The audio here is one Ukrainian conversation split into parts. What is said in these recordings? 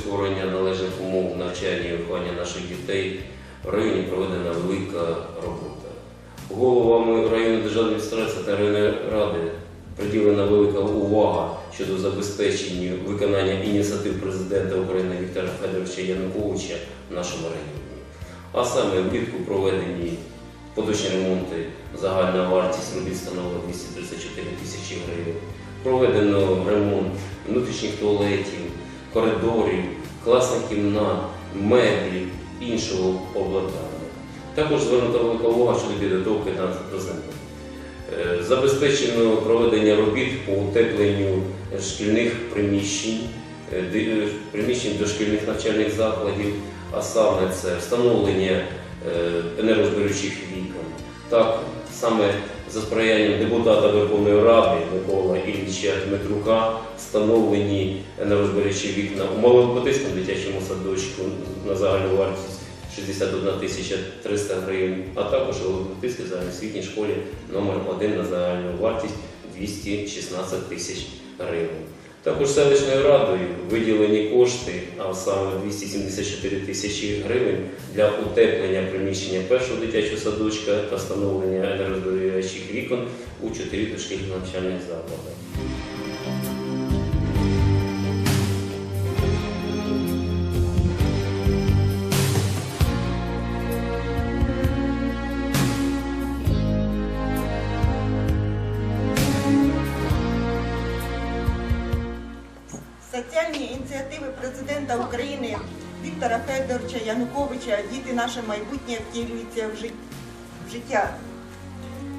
створення належних умов навчання і виховання наших дітей в районі проведена велика робота. Головами районної державної адміністрації та районної ради приділена велика увага щодо забезпечення виконання ініціатив президента України Віктора Федоровича Януковича в нашому районі. А саме влітку проведені поточні ремонти, загальна вартість робіт становила 234 тисячі гривень. Проведено ремонт внутрішніх туалетів, коридорів, класних кімнат, меблів, іншого обладнання. Також звернута велика увага щодо підготовки на зими. Е, Забезпечено проведення робіт по утепленню шкільних приміщень, е, е, приміщень дошкільних навчальних закладів, а саме це встановлення енергозбережучих вікон. Так, саме за сприянням депутата Верховної Ради Микола Ілліча Дмитрука встановлені енергозбережучі вікна у малопотисному дитячому садочку на загальну вартість 61 тисяча 300 гривень, а також у Малопотиській загальноосвітній школі номер 1 на загальну вартість 216 тисяч гривень. Також селищною радою виділені кошти, а саме 274 тисячі гривень для утеплення приміщення першого дитячого садочка та встановлення енергозберігаючих вікон у чотири дошкільних навчальних закладах. Соціальні ініціативи президента України Віктора Федоровича Януковича Діти наше майбутнє втілюються в життя.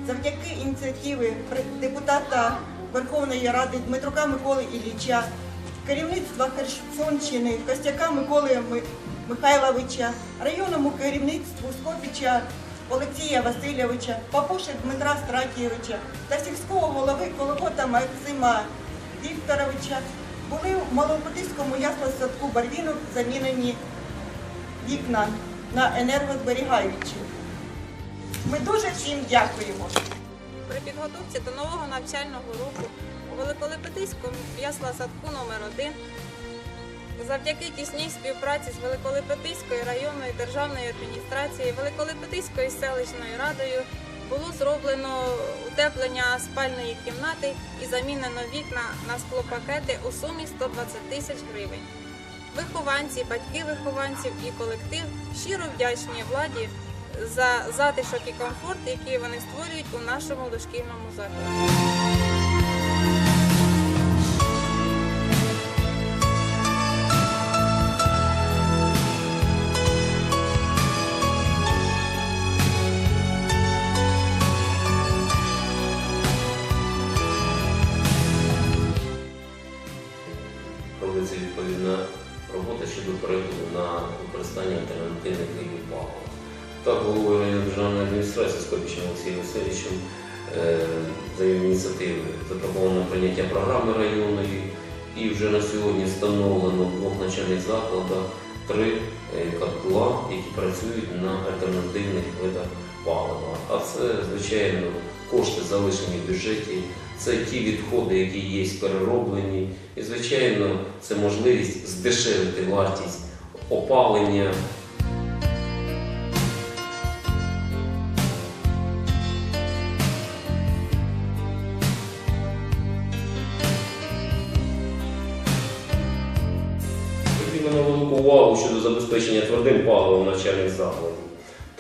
Завдяки ініціативи депутата Верховної Ради Дмитрука Миколи Ілліча, керівництва Херсонщини Костяка Миколи Михайловича, районному керівництву Скопіча Олексія Васильовича, Папуши Дмитра Стратійовича та сільського голови Колобота Максима Вікторовича були в Малопотиському ясло-садку Барвінок замінені вікна на енергозберігаючі. Ми дуже всім дякуємо. При підготовці до нового навчального року у Великолепетиському ясла садку номер 1 завдяки тісній співпраці з Великолепетиською районною державною адміністрацією, Великолепетиською селищною радою було зроблено утеплення спальної кімнати і замінено вікна на склопакети у сумі 120 тисяч гривень. Вихованці, батьки вихованців і колектив щиро вдячні владі за затишок і комфорт, який вони створюють у нашому дошкільному закладі. Щодо переходу на використання альтернативних видів палива. Так, головою державної адміністрації Скопічем Олексієм Васильовичем е, за його ініціативи запропоновано прийняття програми районної і вже на сьогодні встановлено в двох навчальних закладах три е, котла, які працюють на альтернативних видах палива. А це, звичайно, кошти залишені в бюджеті, це ті відходи, які є перероблені. І, звичайно, це можливість здешевити вартість опалення. Потрібно велику увагу щодо забезпечення твердим паливом навчальних закладів.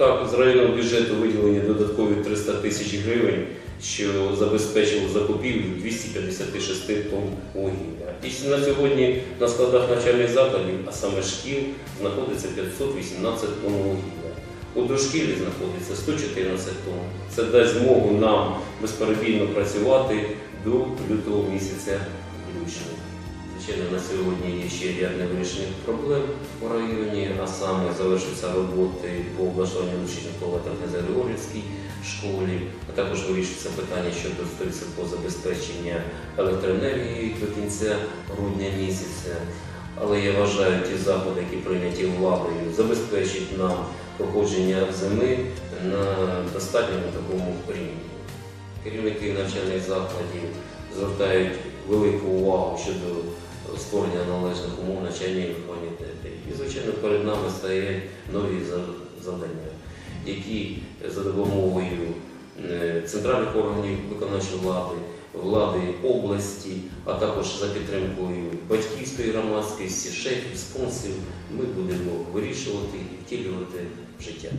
Так, з районного бюджету виділені додаткові 300 тисяч гривень, що забезпечило закупівлю 256 тонн вугілля. І на сьогодні на складах навчальних закладів, а саме шкіл, знаходиться 518 тонн вугілля. У дошкілі знаходиться 114 тонн. Це дасть змогу нам безперебійно працювати до лютого місяця включно. Звичайно, на сьогодні є ще ряд невирішених проблем у районі, а саме завершуються роботи по облаштуванню туалетів на Григорівській школі, а також вирішується питання щодо по забезпечення електроенергії до кінця грудня місяця. Але я вважаю, ті заходи, які прийняті владою, забезпечать нам проходження зими на достатньому такому рівні. Керівники навчальних закладів звертають велику увагу щодо створення належних умов навчання і виховання дітей. І, звичайно, перед нами стоять нові завдання, які за допомогою е, центральних органів виконавчої влади, влади області, а також за підтримкою батьківської громадськості, шефів, спонсорів, ми будемо вирішувати і втілювати життя.